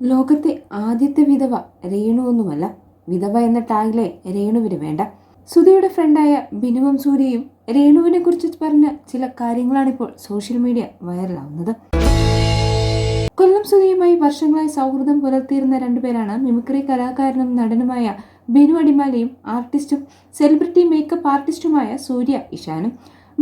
ലോകത്തെ ആദ്യത്തെ വിധവ രേണു ഒന്നുമല്ല. വിധവ എന്ന ടാഗിലെ രേണുവിന് വേണ്ട. സുധിയുടെ ഫ്രണ്ടായ ബിനുവം സൂര്യയും രേണുവിനെ കുറിച്ച് പറഞ്ഞ ചില കാര്യങ്ങളാണിപ്പോൾ സോഷ്യൽ മീഡിയ വൈറലാവുന്നത്. കൊല്ലം സുധിയുമായി വർഷങ്ങളായി സൗഹൃദം പുലർത്തിയിരുന്ന രണ്ടുപേരാണ് മിമിക്രി കലാകാരനും നടനുമായ ബിനു അടിമാലയും ആർട്ടിസ്റ്റും സെലിബ്രിറ്റി മേക്കപ്പ് ആർട്ടിസ്റ്റുമായ സൂര്യ ഇഷാനും.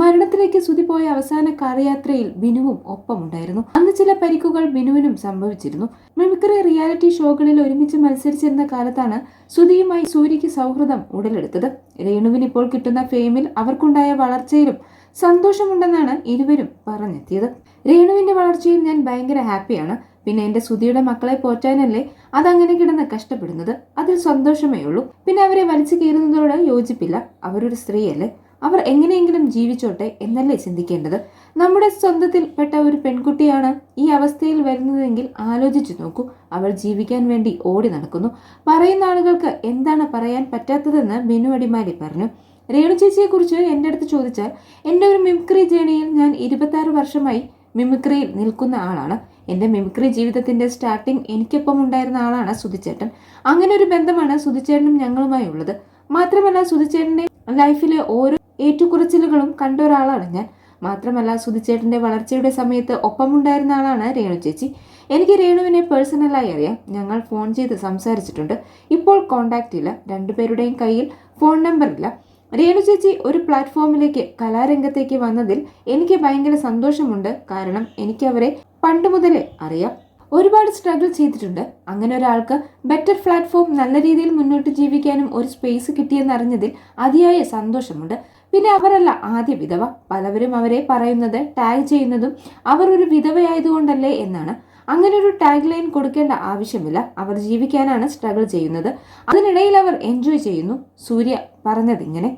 മരണത്തിലേക്ക് സുതി പോയ അവസാന കാറയാത്രയിൽ ബിനുവും ഒപ്പമുണ്ടായിരുന്നു. അന്ന് ചില പരിക്കുകൾ ബിനുവിനും സംഭവിച്ചിരുന്നു. മിമിക്രി റിയാലിറ്റി ഷോകളിൽ ഒരുമിച്ച് മത്സരിച്ചിരുന്ന കാലത്താണ് സുതിയുമായി സൂര്യയ്ക്ക് സൗഹൃദം ഉടലെടുത്തത്. രേണുവിന് ഇപ്പോൾ കിട്ടുന്ന ഫെയിമിൽ അവർക്കുണ്ടായ വളർച്ചയിലും സന്തോഷമുണ്ടെന്നാണ് ഇരുവരും പറഞ്ഞെത്തിയത്. രേണുവിന്റെ വളർച്ചയിൽ ഞാൻ ഭയങ്കര ഹാപ്പിയാണ്. പിന്നെ എന്റെ സുധിയുടെ മക്കളെ പോറ്റാനല്ലേ അതങ്ങനെ കിടന്ന് കഷ്ടപ്പെടുന്നത്? അതിൽ സന്തോഷമേ ഉള്ളൂ. പിന്നെ അവരെ വലിച്ചു കീറുന്നതോട് യോജിപ്പില്ല. അവരൊരു സ്ത്രീയല്ലേ? അവർ എങ്ങനെയെങ്കിലും ജീവിച്ചോട്ടെ എന്നല്ലേ ചിന്തിക്കേണ്ടത്? നമ്മുടെ സ്വന്തത്തിൽ പെട്ട ഒരു പെൺകുട്ടിയാണ് ഈ അവസ്ഥയിൽ വരുന്നതെങ്കിൽ ആലോചിച്ചു നോക്കൂ. അവൾ ജീവിക്കാൻ വേണ്ടി ഓടി നടക്കുന്നു. പറയുന്ന ആളുകൾക്ക് എന്താണ് പറയാൻ പറ്റാത്തതെന്ന് ബിനു അടിമാലി പറഞ്ഞു. രേണു ചേച്ചിയെക്കുറിച്ച് എന്റെ അടുത്ത് ചോദിച്ചാൽ എന്റെ ഒരു മിമിക്രി ജേണിയിൽ ഞാൻ ഇരുപത്താറ് വർഷമായി മിമിക്രിയിൽ നിൽക്കുന്ന ആളാണ്. എന്റെ മിമിക്രി ജീവിതത്തിന്റെ സ്റ്റാർട്ടിങ് എനിക്കൊപ്പം ഉണ്ടായിരുന്ന ആളാണ് സുധിച്ചേട്ടൻ. അങ്ങനെ ഒരു ബന്ധമാണ് സുധിച്ചേട്ടനും ഞങ്ങളുമായി ഉള്ളത് മാത്രമല്ല സുധിച്ചേട്ടന്റെ ലൈഫിലെ ഓരോ ഏറ്റുകുറച്ചിലുകളും കണ്ട ഒരാളാണ് ഞാൻ. മാത്രമല്ല സുധിച്ചേട്ടന്റെ വളർച്ചയുടെ സമയത്ത് ഒപ്പമുണ്ടായിരുന്ന ആളാണ് രേണു ചേച്ചി. എനിക്ക് രേണുവിനെ പേഴ്സണലായി അറിയാം. ഞങ്ങൾ ഫോൺ ചെയ്ത് സംസാരിച്ചിട്ടുണ്ട്. ഇപ്പോൾ കോണ്ടാക്റ്റ് ഇല്ല. രണ്ടുപേരുടെയും കയ്യിൽ ഫോൺ നമ്പർ ഇല്ല. രേണു ചേച്ചി ഒരു പ്ലാറ്റ്ഫോമിലേക്ക് കലാരംഗത്തേക്ക് വന്നതിൽ എനിക്ക് ഭയങ്കര സന്തോഷമുണ്ട്. കാരണം എനിക്ക് അവരെ പണ്ട് മുതലേ അറിയാം. ഒരുപാട് സ്ട്രഗിൾ ചെയ്തിട്ടുണ്ട്. അങ്ങനെ ഒരാൾക്ക് ബെറ്റർ പ്ലാറ്റ്ഫോം നല്ല രീതിയിൽ മുന്നോട്ട് ജീവിക്കാനും ഒരു സ്പേസ് കിട്ടിയെന്നറിഞ്ഞതിൽ അതിയായ സന്തോഷമുണ്ട്. പിന്നെ അവരല്ല ആദ്യ വിധവ. പലവരും അവരെ പറയുന്നത് ടാഗ് ചെയ്യുന്നതും അവർ ഒരു വിധവയായതുകൊണ്ടല്ലേ എന്നാണ്. അങ്ങനെ ഒരു ടാഗ് ലൈൻ കൊടുക്കേണ്ട ആവശ്യമില്ല. അവർ ജീവിക്കാനാണ് സ്ട്രഗിൾ ചെയ്യുന്നത്. അതിനിടയിൽ അവർ എൻജോയ് ചെയ്യുന്നു. സൂര്യ പറഞ്ഞതിങ്ങനെ.